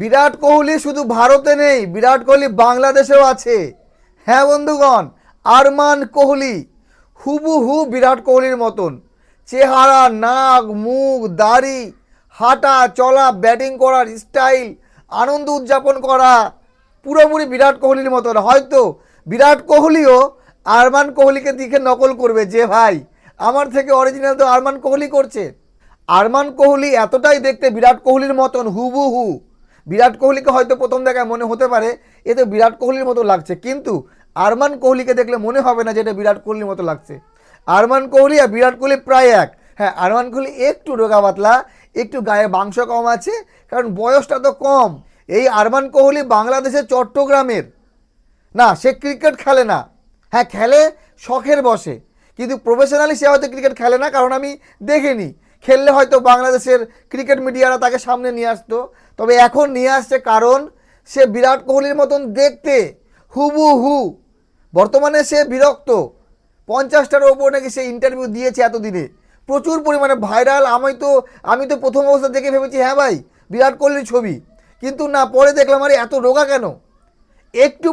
বিরাট কোহলি শুধু ভারতে নেই, বিরাট কোহলি বাংলাদেশেও আছে। হ্যাঁ বন্ধুগণ, আরমান কোহলি, হুবহু বিরাট কোহলির মতন। চেহারা, নাক, মুখ, দাড়ি, হাঁটা, চলা, ব্যাটিং করার স্টাইল, আনন্দ উদযাপন করা, পুরোপুরি বিরাট কোহলির মতন। হয়তো বিরাট কোহলিও আরমান কোহলিকে দিকে নকল করবে যে, ভাই, আমার থেকে অরিজিনাল তো আরমান কোহলি করছে। আরমান কোহলি এতটাই দেখতে বিরাট কোহলির মতন, হুবহু। বিরাট কোহলিকে হয়তো প্রথম দেখায় মনে হতে পারে, এ তো বিরাট কোহলির মতো লাগছে। কিন্তু আরমান কোহলিকে দেখলে মনে হবে না যে এটা বিরাট কোহলির মতো লাগছে। আরমান কোহলি আর বিরাট কোহলি প্রায় এক। হ্যাঁ আরমান কোহলি একটু রোগা পাতলা, একটু গায়ে মাংস কম আছে, কারণ বয়সটা তো কম। এই আরমান কোহলি বাংলাদেশের চট্টগ্রামের। না, সে ক্রিকেট খেলে না। হ্যাঁ খেলে, শখের বসে। কিন্তু প্রফেশনালি সে হয়তো ক্রিকেট খেলে না, কারণ আমি দেখিনি। খেললে হয়তো বাংলাদেশের ক্রিকেট মিডিয়ারা তাকে সামনে নিয়ে আসতো। তবে এখন নিয়ে আসছে কারণ সে বিরাট কোহলির মতন দেখতে হুবু হু বর্তমানে সে বিরক্ত। পঞ্চাশটার ওপর নাকি সে ইন্টারভিউ দিয়েছে এতদিনে। প্রচুর পরিমাণে ভাইরাল আমি তো আমি তো প্রথম অবস্থা দেখে ভেবেছি হ্যাঁ ভাই, বিরাট কোহলির ছবি। কিন্তু না, পরে দেখলাম, আরে, এত রোগা কেন? একটু